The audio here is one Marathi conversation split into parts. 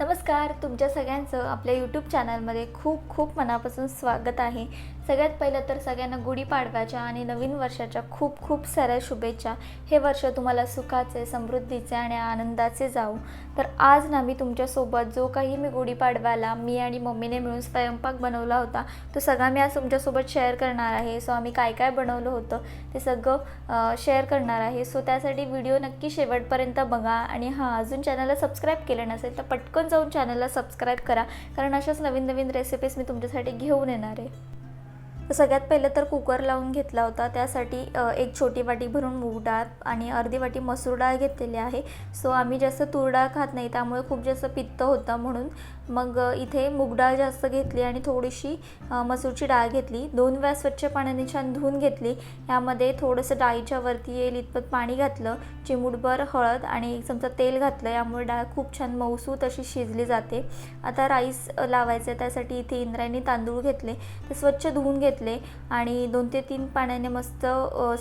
नमस्कार तुमच्या सगळ्यांचं आपल्या यूट्यूब चॅनलमध्ये खूप खूप मनापासून स्वागत आहे. सगळ्यात पहिलं तर सगळ्यांना गुढीपाडव्याच्या आणि नवीन वर्षाच्या खूप खूप साऱ्या शुभेच्छा. हे वर्ष तुम्हाला सुखाचे समृद्धीचे आणि आनंदाचे जाऊ तर आज ना मी तुमच्यासोबत जो काही मी गुढीपाडव्याला मी आणि मम्मीने मिळून स्वयंपाक बनवला होता तो सगळा मी आज तुमच्यासोबत शेअर करणार आहे. सो आम्ही काय काय बनवलं होतं ते सगळं शेअर करणार आहे. सो त्यासाठी व्हिडिओ नक्की शेवटपर्यंत बघा आणि हां अजून चॅनलला सबस्क्राईब केलं नसेल तर पटकन जाऊन चॅनलला सबस्क्राईब करा कारण अशाच नवीन नवीन रेसिपीज मी तुमच्यासाठी घेऊन येणार आहे. तर सगळ्यात पहिलं तर कुकर लावून घेतला होता. त्यासाठी एक छोटी वाटी भरून मूग डाळ आणि अर्धी वाटी मसूर डाळ घेतलेली आहे. सो आम्ही जास्त तूर डाळ खात नाही त्यामुळे खूप जास्त पित्त होतं म्हणून मग इथे मूग डाळ जास्त घेतली आणि थोडीशी मसूरची डाळ घेतली. दोन वेळा स्वच्छ पाण्याने छान धुवून घेतली. यामध्ये थोडंसं डाळीच्या वरती येईल इतपत पाणी घातलं चिमूटभर हळद आणि एक चमचा तेल घातलं. यामुळे डाळ खूप छान मऊसूत अशी शिजली जाते. आता राईस लावायचं आहे त्यासाठी इथे इंद्रायणी तांदूळ घेतले. ते स्वच्छ धुवून घेतले आणि दोन ते तीन पाण्याने मस्त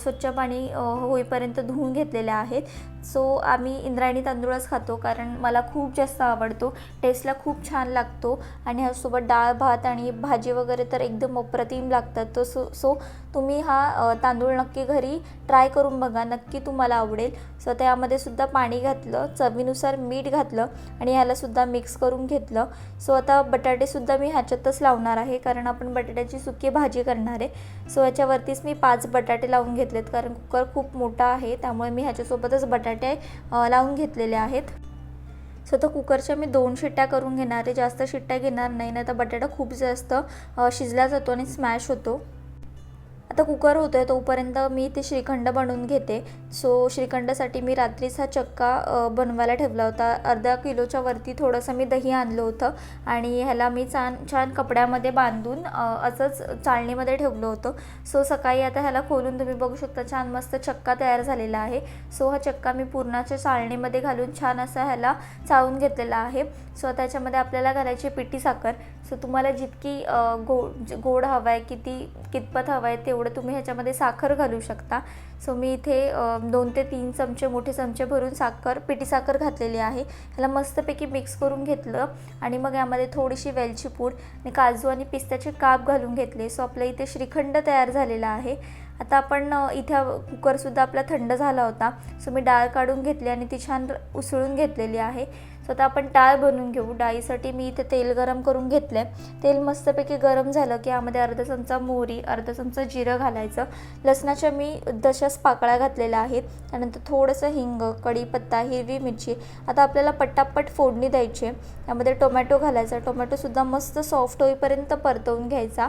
स्वच्छ पाणी होईपर्यंत धुवून घेतलेले आहेत. सो आम्ही इंद्रायणी तांदूळच खातो कारण मला खूप जास्त आवडतो. टेस्टला खूप छान छान लागतो. आणि ह्यासोबत डाळ भात आणि भाजी वगैरे तर एकदम अप्रतिम लागतात. तर सो सो तुम्ही हा तांदूळ नक्की घरी ट्राय करून बघा. नक्की तुम्हाला आवडेल. सो त्यामध्ये सुद्धा पाणी घातलं चवीनुसार मीठ घातलं आणि ह्यालासुद्धा मिक्स करून घेतलं. सो आता बटाटेसुद्धा मी ह्याच्यातच लावणार आहे. कारण आपण बटाट्याची सुकी भाजी करणार आहे. सो ह्याच्यावरतीच मी पाच बटाटे लावून घेतलेत. कारण कुकर खूप मोठा आहे. त्यामुळे मी ह्याच्यासोबतच बटाटे लावून घेतलेले आहेत. सो तर कुकरच्या मी दोन शिट्ट्या करून घेणार आहे. जास्त शिट्ट्या घेणार नाही नाही तर बटाटा खूप जास्त शिजला जातो आणि स्मॅश होतो. आता कुकर होतो आहे तोपर्यंत मी ते श्रीखंड बनवून घेते. सो श्रीखंडासाठी मी रात्रीच हा चक्का बनवायला ठेवला होता. अर्ध्या किलोच्या वरती थोडंसं मी दही आणलं होतं आणि ह्याला मी छान छान कपड्यामध्ये बांधून असंच चाळणीमध्ये ठेवलं होतं. सो सकाळी आता ह्याला खोलून तुम्ही बघू शकता छान मस्त चक्का तयार झालेला आहे. सो हा चक्का मी पूर्णाच्या चाळणीमध्ये घालून छान असा ह्याला चाळून घेतलेला आहे. सो त्याच्यामध्ये आपल्याला घालायची पिठी साखर. सो तुम्हाला जितकी गो गोड गोड हवं आहे किती कितपत हवं आहे तेवढं तुम्ही ह्याच्यामध्ये साखर घालू शकता. सो मी इथे दोन ते तीन चमचे मोठे चमचे भरून साखर पिठी साखर घातलेली आहे. ह्याला मस्तपैकी मिक्स करून घेतलं आणि मग यामध्ये थोडीशी वेलची पूड आणि काजू आणि पिस्त्याचे काप घालून घेतले. सो आपल्या इथे श्रीखंड तयार झालेला आहे. आता आपण इथे कुकरसुद्धा आपला थंड झाला होता. सो मी डाळ काढून घेतली आणि ती छान उसळून घेतलेली आहे. सो आता आपण डाळ बनवून घेऊ. डाळीसाठी मी इथे तेल गरम करून घेतलं आहे तेल मस्तपैकी गरम झालं की यामध्ये अर्धा चमचा मोहरी अर्धा चमचा जिरं घालायचं. लसणाच्या मी दशाच पाकळ्या घातलेल्या आहेत. त्यानंतर थोडंसं हिंग कढीपत्ता हिरवी मिरची. आता आपल्याला पटापट फोडणी द्यायची आहे. यामध्ये टोमॅटो घालायचा. टोमॅटोसुद्धा मस्त सॉफ्ट होईपर्यंत परतवून घ्यायचा.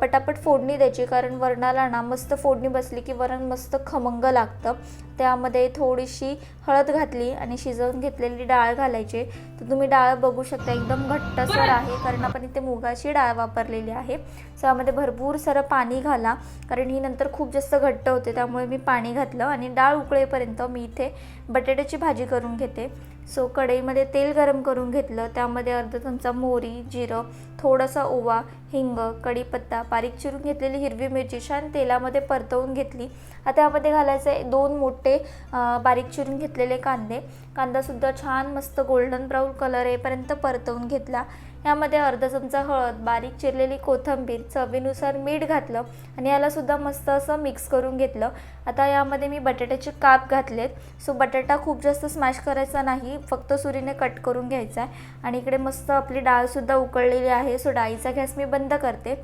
पटापट फोडणी द्यायची कारण वरणाला ना मस्त फोडणी बसली की वरण मस्त खमंग लागतं. त्यामध्ये थोडीशी हळद घातली आणि शिजवून घेतलेली डाळ घालायची. तर तुम्ही डाळ बघू शकता एकदम घट्टसर आहे कारण आपण इथे मुगाची डाळ वापरलेली आहे. सो यामध्ये भरपूर सारं पाणी घाला कारण ही नंतर खूप जास्त घट्ट होते त्यामुळे मी पाणी घातलं आणि डाळ उकळेपर्यंत मी इथे बटाट्याची भाजी करून घेते. सो कढईमध्ये तेल गरम करून घेतलं त्यामध्ये अर्धा चमचा मोहरी जिरं थोडासा ओवा हिंग कढीपत्ता बारीक चिरून घेतलेली हिरवी मिरची छान तेलामध्ये परतवून घेतली. आता यामध्ये घालायचं आहे दोन मोठे बारीक चिरून घेतलेले कांदे. कांदासुद्धा छान मस्त गोल्डन ब्राऊन कलर येईपर्यंत परतवून घेतला. यामध्ये अर्धा चमचा हळद बारीक चिरलेली कोथिंबीर चवीनुसार मीठ घातलं आणि यालासुद्धा मस्त असं मिक्स करून घेतलं. आता यामध्ये मी बटाट्याचे काप घातलेत. सो बटाटा खूप जास्त स्मॅश करायचा नाही फक्त सुरीने कट करून घ्यायचा आहे. आणि इकडे मस्त आपली डाळसुद्धा उकळलेली आहे. सो डाळीचा गॅस मी बंद बंद करते.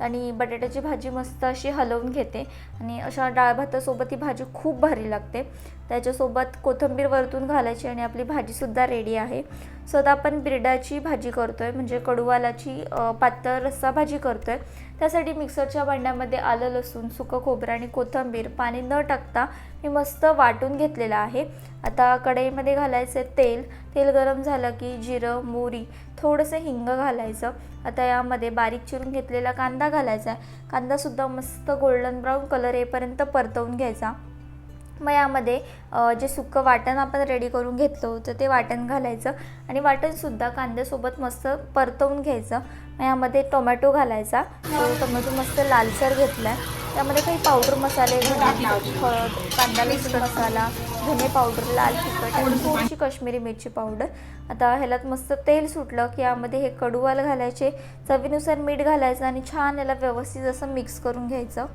आणि बटाट्याची भाजी मस्त अशी हलवून घेते. आणि अशा डाळ भातासोबत ही भाजी खूप भारी लागते. त्याच्यासोबत कोथिंबीर वरतून घालायची आणि आपली भाजीसुद्धा रेडी आहे. सो आता आपण बिरडाची भाजी करतो आहे म्हणजे कडूवालाची पातळ रस्सा भाजी करतो आहे त्यासाठी मिक्सरच्या भांड्यामध्ये आलं लसूण सुकं खोबरं आणि कोथिंबीर पाणी न टाकता मी मस्त वाटून घेतलेलं आहे. आता कढईमध्ये घालायचं तेल. तेल गरम झालं की जिरं मोरी थोडंसं हिंग घालायचं. आता यामध्ये बारीक चिरून घेतलेला कांदा कांदा घालायचा. कांदासुद्धा मस्त गोल्डन ब्राऊन कलर येईपर्यंत परतवून घ्यायचा. मग यामध्ये जे सुक्कं वाटण आपण रेडी करून घेतलं होतं ते वाटण घालायचं आणि वाटणसुद्धा कांद्यासोबत मस्त परतवून घ्यायचं. मग यामध्ये टोमॅटो घालायचा. तो टोमॅटो मस्त लालसर घेतला आहे त्यामध्ये काही पावडर मसाले हळद कांदा लसूण मसाला धने पावडर लाल तिखट आणि थोडीशी काश्मीरी मिरची पावडर आता ह्याला मस्त तेल सुटलं की यामध्ये हे कडूवाल घालायचे चवीनुसार मीठ घालायचं आणि छान याला व्यवस्थित असं मिक्स करून घ्यायचं.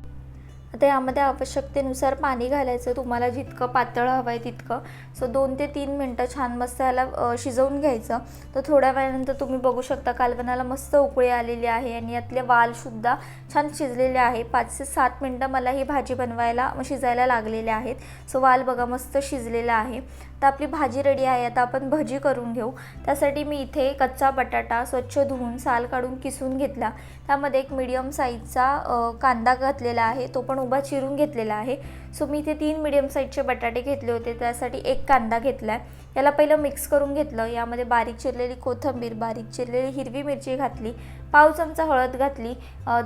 आता यामध्ये आवश्यकतेनुसार पाणी घालायचं तुम्हाला जितकं पातळ हवं आहे तितकं. सो दोन ते तीन मिनटं छान मस्त याला शिजवून घ्यायचं. तर थोड्या वेळानंतर तुम्ही बघू शकता कालवणाला मस्त उकळी आलेली आहे आणि यातले वालसुद्धा छान शिजलेले आहे. पाच ते सात मिनटं मला ही भाजी बनवायला शिजायला लागलेले आहेत. सो वाल बघा मस्त शिजलेला आहे. तर आपली भाजी रेडी आहे आता आपण भजी करून घेऊ. त्यासाठी मी इथे कच्चा बटाटा स्वच्छ धुवून साल काढून किसून घेतला. त्यामध्ये एक मिडियम साईजचा कांदा घातलेला आहे तो पण उभा चिरून घेतलेला आहे. सो मी इथे तीन मिडियम साईजचे बटाटे घेतले होते त्यासाठी एक कांदा घेतला आहे याला पहिलं मिक्स करून घेतलं. यामध्ये बारीक चिरलेली कोथिंबीर बारीक चिरलेली हिरवी मिरची घातली पाव चमचा हळद घातली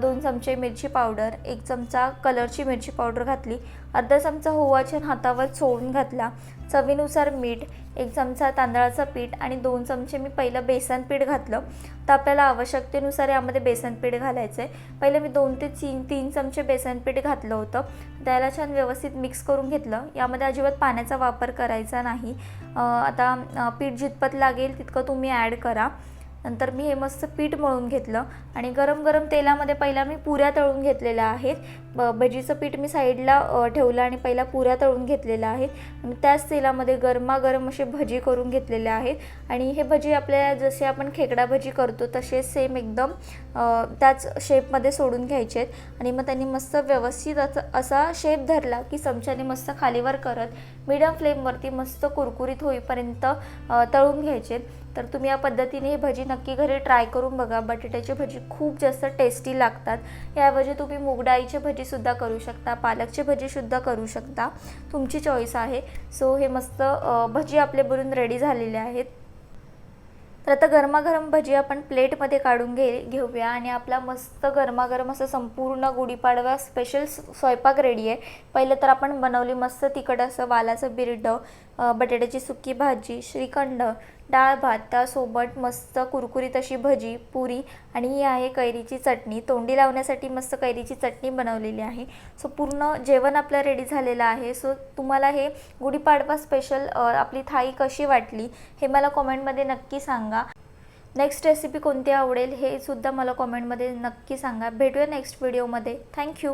दोन चमचे मिरची पावडर एक चमचा कलरची मिरची पावडर घातली. अर्धा चमचा ओवा छान हातावर चोळून घातला. चवीनुसार मीठ एक चमचा तांदळाचं पीठ आणि दोन चमचे मी पहिलं बेसन पीठ घातलं. तर आपल्याला आवश्यकतेनुसार यामध्ये बेसन पीठ घालायचं आहे पहिलं मी दोन ते तीन तीन चमचे बेसन पीठ घातलं होतं. त्याला छान व्यवस्थित मिक्स करून घेतलं. यामध्ये अजिबात पाण्याचा वापर करायचा नाही. आता पीठ जितपत लागेल तितकं तुम्ही ॲड करा. नंतर मी हे मस्त पीठ मळून घेतलं आणि गरम गरम तेलामध्ये पहिला मी पुऱ्या तळून घेतलेल्या आहेत. ब भजीचं पीठ मी साईडला ठेवलं आणि पहिला पुऱ्या तळून घेतलेल्या आहेत. आणि त्याच तेलामध्ये गरमागरम असे भजी करून घेतलेले आहेत. आणि हे भजी आपल्याला जसे आपण खेकडा भजी करतो तसे सेम एकदम त्याच शेपमध्ये सोडून घ्यायचे आहेत. आणि मग त्यांनी मस्त व्यवस्थित असं- असा शेप धरला की चमच्याने मस्त खालीवर करत मीडियम फ्लेमवरती मस्त कुरकुरीत होईपर्यंत तळून घ्यायचे तर तुम्ही या पद्धतीने ही भजी नक्की घरी ट्राय करून बघा. बटाट्याची भजी खूप जास्त टेस्टी लागतात. याऐवजी तुम्ही मूगडाळीची भजीसुद्धा करू शकता पालकची भजीसुद्धा करू शकता. तुमची चॉईस आहे. सो हे मस्त भजी आपले बनून रेडी झालेले आहेत. तर आता गरमागरम भजी आपण प्लेटमध्ये काढून घे घेऊया आणि आपला मस्त गरमागरम असं संपूर्ण गुढीपाडवा स्पेशल स्वयंपाक रेडी आहे. पहिलं तर आपण बनवली मस्त तिखट असं वालाचं बिरडं बटाट्याची सुकी भाजी श्रीखंड डाळ भातासोबत मस्त कुरकुरीत अशी भजी पुरी आणि ही आहे कैरीची चटणी. तोंडी लावण्यासाठी मस्त कैरीची चटणी बनवलेली आहे. सो पूर्ण जेवण आपलं रेडी झालेलं आहे. सो तुम्हाला हे गुढीपाडवा स्पेशल आपली थाळी कशी वाटली हे मला कॉमेंटमध्ये नक्की सांगा. नेक्स्ट रेसिपी कोणती आवडेल हे सुद्धा मला कॉमेंटमध्ये नक्की सांगा. भेटूया नेक्स्ट व्हिडिओमध्ये थँक्यू